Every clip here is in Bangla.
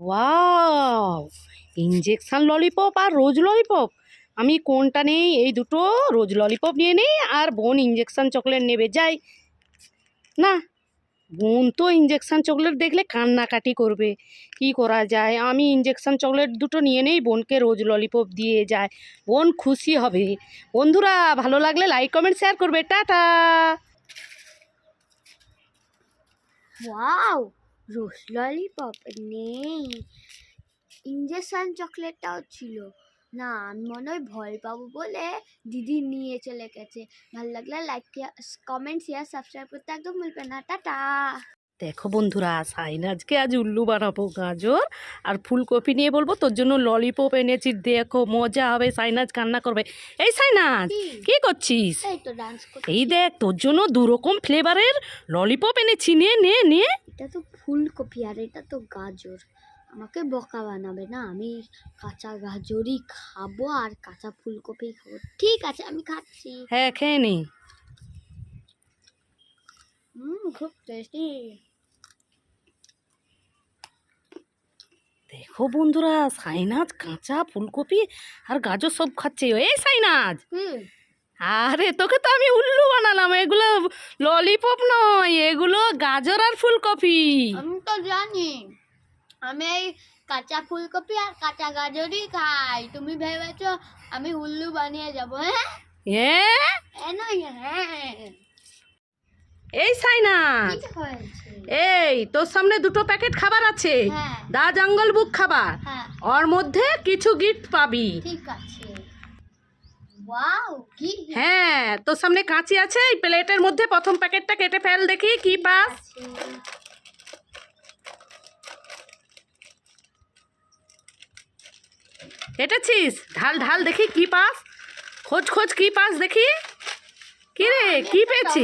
ওয়াও ইঞ্জেকশন ললিপপ আর রোজ ললিপপ আমি কোনটা নেই? এই দুটো রোজ ললিপপ নিয়ে নেই আর বোন ইঞ্জেকশন চকলেট নেবে, যাই। না বোন তো ইঞ্জেকশন চকলেট দেখলে কান্নাকাটি করবে। কি করা যায়? আমি ইঞ্জেকশন চকলেট দুটো নিয়ে নেই বোনকে রোজ ললিপপ দিয়ে যায়। বোন খুশি হবে। বন্ধুরা, ভালো লাগলে লাইক কমেন্ট শেয়ার করবে। টাটা! ওয়াও! রোজ ললিপপ নেই। ইঞ্জেকশন চকলেটটাও ছিল। না আমি মনে হয় ভয় পাবো বলে দিদি নিয়ে চলে গেছে। ভালো লাগলে লাইক কমেন্ট শেয়ার সাবস্ক্রাইব করতে একদম ভুলবে না। টাটা। দেখো বন্ধুরা সাইনাজকে আজ উল্লু বানাবো গাজর আর ফুলকপি নিয়ে বলব। তোর জন্য ললিপপ এনেছি দেখো মজা হবে সাইনাজ কান্না করবে। এই সাইনাজ কি? করছিস? এই তো ডান্স এই দেখ তোর জন্য দু রকম ফ্লেভারের ললিপপ এনেছি নে নে নে। এটা তো ফুলকপি আর এটা তো গাজর। আমাকে বকা বানাবে না আমি কাঁচা গাজরই খাব আর কাঁচা ফুলকপি খাব। ঠিক আছে আমি খাচ্ছি। হ্যাঁ খেয়ে নি। হুম খুব টেস্টি দেখো বন্ধুরা সাইনাজ কাঁচা ফুলকপি আর গাজর সব খাচ্ছে। এই সাইনাজ! হুম। আরে তোকে তো আমি উল্লু বানালাম এগুলো ললিপপ নয় এগুলো গাজর আর ফুলকপি। আমি তো জানি আমি এই কাঁচা ফুলকপি আর কাঁচা গাজরই খাই তুমি ভেবেছো আমি উল্লু বানিয়ে যাব হ্যাঁ? হ্যাঁ হ্যাঁ। এই হয়েছে? এই তোর সামনে দুটো প্যাকেট খাবার আছে হ্যাঁ। দা জঙ্গল বুক খাবার। হ্যাঁ। ওর মধ্যে কিছু গিফট পাবি। ঠিক আছে। হ্যাঁ তোর সামনে কাঁচি আছে? এই প্লেটের মধ্যে প্রথম প্যাকেটটা কেটে ফেল দেখি কি পাস কেটেছিস ঢাল ঢাল দেখি কি পাস খোঁজ খোঁজ কি পাস দেখি? কি রে কি পেয়েছি।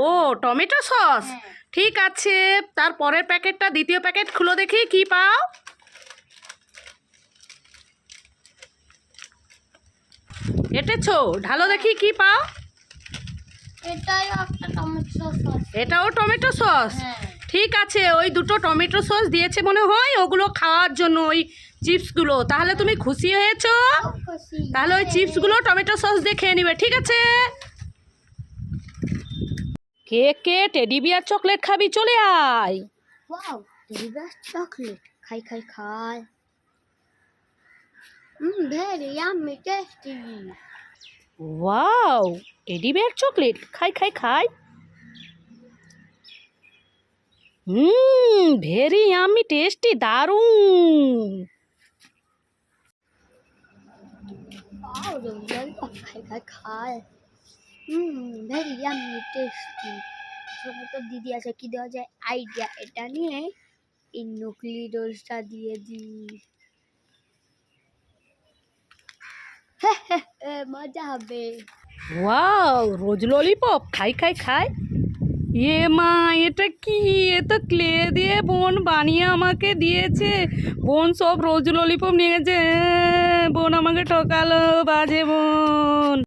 ও টমেটো সস হ্যাঁ। ঠিক আছে তার পরের প্যাকেটটা দ্বিতীয় প্যাকেট খুলো দেখি কি পাও? এটেছো? ঢালো দেখি কি পাও? এটাই একটা টমেটো সস। এটাও টমেটো সস? হ্যাঁ। ঠিক আছে ওই দুটো টমেটো সস দিয়েছে মনে হয় ওগুলো খাওয়ার জন্য ওই চিপসগুলো। তাহলে তুমি খুশি হয়েছো? খুশি। তাহলে ওই চিপসগুলো টমেটো সস দিয়ে খেয়ে নিবে ঠিক আছে? কে কে টেডি বিয়ার চকলেট খাবি? চলে আয়। চকলেট। খাই খাই খাই। হুম very yummy tasty wow teddy bear chocolate খাই খাই খাই। হুম ভেরি আমি টেস্টি দারুণ। ভেরি ইয়াম্মি টেস্টি তো দিদি আছে কি দেওয়া যায়? আইডিয়া এটা নিয়ে এই নকলি রোলসটা দিয়ে দিই। মজা হবে। ওয়াও, রোজ ললিপপ খাই খাই খাই। এ মা, এটা কি? এ তো ক্লে দিয়ে বোন বানিয়ে আমাকে দিয়েছে। বোন সব রোজ ললিপপ নিয়েছে বোন আমাকে ঠকালো, বাজে বোন।